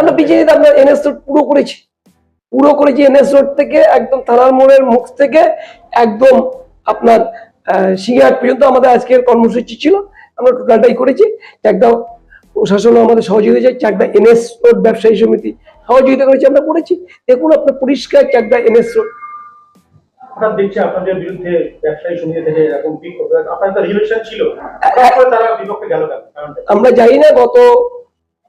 আমরা পিছিয়ে নিতে আমরা এনএস রোড পুরো করেছি। পুরো করেছি এনএস রোড থেকে একদম থানার মোড়ের মুখ থেকে একদম আপনার সিঙ্গার পর্যন্ত আমাদের আজকের কর্মসূচি ছিল। আমরা টোটালটাই করেছি। চাকদা প্রশাসনও আমাদের সহযোগিতা হয়েছে চাকদা এনএস রোড ব্যবসায়ী সমিতি সহযোগিতা করেছি আমরা করেছি। দেখুন আপনার পরিষ্কার চাকদা এনএস রোড হঠাৎ দেখছি আপনাদের বিরুদ্ধে ব্যবসায়ী সমিতি থেকে এরকম বিক্ষোভ। আপনার তো ছিল। তারা বিপক্ষে গেল কেন? কারণটা কি? আমরা জানি না গত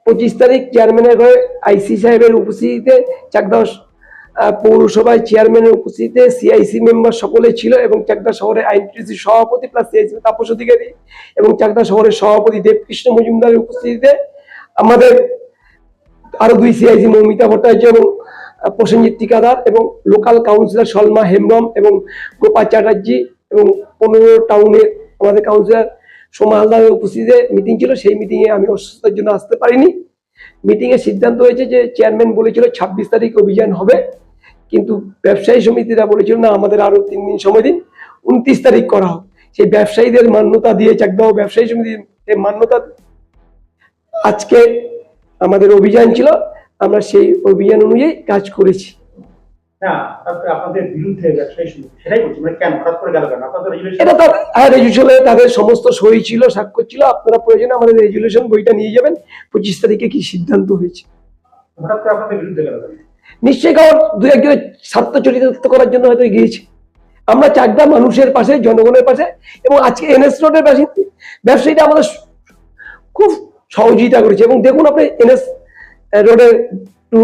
পঁচিশ তারিখ চেয়ারম্যানের ঘরে আইসি সাহেবের উপস্থিতিতে চাকদা আহ, পৌরসভায় চেয়ারম্যানের উপস্থিতিতে সিআইসি মেম্বার সকলে ছিল এবং চাকদা শহরের আইনটিসি সভাপতি প্লাস সিআইসি তাপস অধিকারী এবং চাকদা শহরের সভাপতি দেবকৃষ্ণ মজুমদারের উপস্থিতিতে আমাদের আরও দুই সিআইসি মৌমিতা ভট্টাচার্য এবং প্রসেনজিৎ টিকাদার এবং লোকাল কাউন্সিলর সলমা হেমব্রম এবং গোপাল চ্যাটার্জি এবং পনেরো টাউনের আমাদের কাউন্সিলর সোমা হালদারের উপস্থিতিতে মিটিং ছিল, সেই মিটিংয়ে আমি অসুস্থতার জন্য আসতে পারিনি। মিটিংয়ে সিদ্ধান্ত হয়েছে যে চেয়ারম্যান বলেছিল ছাব্বিশ তারিখ অভিযান হবে, কিন্তু ব্যবসায়ী সমিতিরা বলেছিল, না, আমাদের আরও তিন দিন সময় দিন, উনত্রিশ তারিখ করা হোক। সেই ব্যবসায়ীদের মান্যতা দিয়ে চাকদাও ব্যবসায়ী সমিতির মান্যতা আজকে আমাদের অভিযান ছিল, আমরা সেই অভিযান অনুযায়ী কাজ করেছি। না আপনাদের বিরুদ্ধে ব্যবসায়ী সমিতি সেটাই বলছি মানে কেন হঠাৎ করে গেল কেন? আপনাদের এটা তার হ্যাঁ রেজুলেশনে তাদের সমস্ত সই ছিল স্বাক্ষর ছিল আপনারা প্রয়োজনে আমাদের রেজুলেশন বইটা নিয়ে যাবেন পঁচিশ তারিখে কি সিদ্ধান্ত হয়েছে? হঠাৎ করে আপনাদের বিরুদ্ধে গেল নিশ্চয়ই কারণ দু একজনের স্বার্থ চরিতার্থ করার জন্য হয়তো গিয়েছে আমরা চাকদা মানুষের পাশে জনগণের পাশে এবং আজকে এনএস রোডের বাসিন্দা ব্যবসায়ীটা আমাদের খুব সহযোগিতা করেছে। এবং দেখুন আপনি এনএস রোডের টু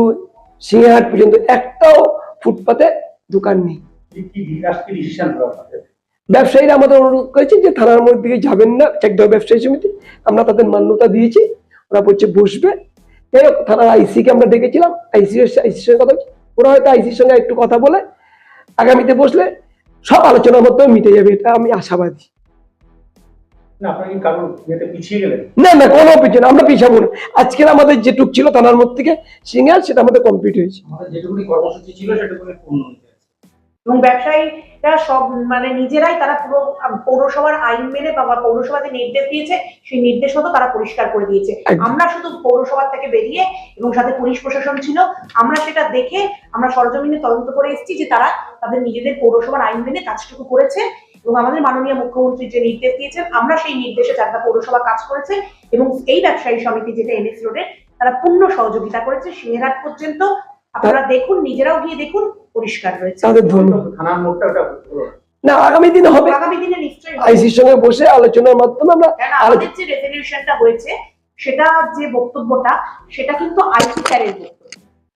সিংহাট পর্যন্ত একটাও ফুটপাতে দোকান নেই। ব্যবসায়ীরা আমাদের অনুরোধ করেছে যে থানার মধ্যে দিকে যাবেন না চাকদা ব্যবসায়ী সমিতি। আমরা তাদের মান্যতা দিয়েছি ওরা বলছে বসবে। থানার আইসি কে আমরা ডেকেছিলাম আইসি আইসির সঙ্গে কথা বলছি। ওরা হয়তো আইসির সঙ্গে একটু কথা বলে আগামীতে বসলে সব আলোচনার মাধ্যমে মিটে যাবে এটা আমি আশাবাদী। না আপনারা কি কারোর ইয়েতে পিছিয়ে গেলেন? না না কোনো পিছনে আমরা পিছাবো না। আজকের আমাদের যেটুক ছিল থানার মধ্যে থেকে সিঙ্গার সেটা আমাদের কমপ্লিট হয়েছে। যেটুকুনি কর্মসূচি ছিল সেটুকুনি পূর্ণ এবং ব্যবসায়ীরা সব মানে নিজেরাই তারা পুরো পৌরসভার আইন মেনে বা বা পৌরসভা যে নির্দেশ দিয়েছে সেই নির্দেশ মতো তারা পরিষ্কার করে দিয়েছে। আমরা শুধু পৌরসভা থেকে বেরিয়ে এবং সাথে পুলিশ প্রশাসন ছিল আমরা সেটা দেখে আমরা সরজমিনে তদন্ত করে এসেছি যে তারা তাদের নিজেদের পৌরসভার আইন মেনে কাজটুকু করেছে এবং আমাদের মাননীয় মুখ্যমন্ত্রী যে নির্দেশ দিয়েছেন আমরা সেই নির্দেশে চারটা পৌরসভা কাজ করেছে এবং এই ব্যবসায়ী সমিতি যেটা এনএস রোডে তারা পূর্ণ সহযোগিতা করেছে সিংহেরহাট পর্যন্ত। আপনারা দেখুন নিজেরাও গিয়ে দেখুন পরিষ্কার রয়েছে। তাদের ধন্যবাদ। থানার মোড়টা ওটা না। আগামী দিনে হবে। আগামী দিনে নিশ্চয়ই হবে। আইসির সঙ্গে বসে আলোচনার মাধ্যমে আমরা আমাদের যে রেজলিউশনটা হয়েছে সেটা যে বক্তব্যটা সেটা কিন্তু আইসি স্যারের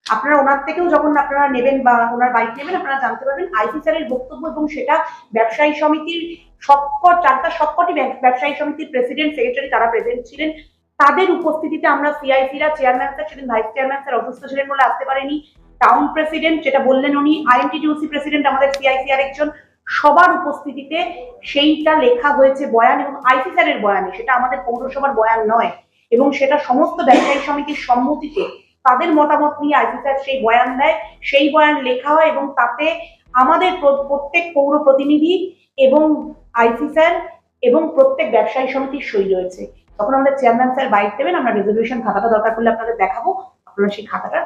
আপনারা ওনার থেকেও যখন আপনারা নেবেন বা ওনার বাইক নেবেন, আপনারা জানতে পারবেন আইসি স্যারের বক্তব্য এবং সেটা ব্যবসায়ী সমিতির সবকট, চারটা সবকটি ব্যব- ব্যবসায়ী সমিতির প্রেসিডেন্ট সেক্রেটারি তারা প্রেজেন্ট ছিলেন। তাদের উপস্থিতিতে আমরা সিআইসিরা চেয়ারম্যান স্যার ছিলেন ভাইস চেয়ারম্যান স্যার অসুস্থ ছিলেন বলে আসতে পারেনি। টাউন প্রেসিডেন্ট যেটা বললেন উনি আইএনটিডিউসি প্রেসিডেন্ট আমাদের সিআইসি আর একজন। সবার উপস্থিতিতে সেইটা লেখা হয়েছে বয়ান এবং আইসি স্যারের বয়ানে, সেটা আমাদের পৌরসভার বয়ান নয়। এবং সেটা সমস্ত ব্যবসায়ী সমিতির সম্মতিতে তাদের মতামত নিয়ে আইসি স্যার সেই বয়ান দেয়। সেই বয়ান লেখা হয় এবং তাতে আমাদের প্রত্যেক পৌর প্রতিনিধি এবং আইসি স্যার এবং প্রত্যেক ব্যবসায়ী সমিতির সই রয়েছে। তখন আমাদের চেয়ারম্যান স্যার বাইক দেবেন, আমরা রেজলিউশন খাতাটা দরকার করলে আপনাদের দেখাবো। আপনারা সেই খাতাটা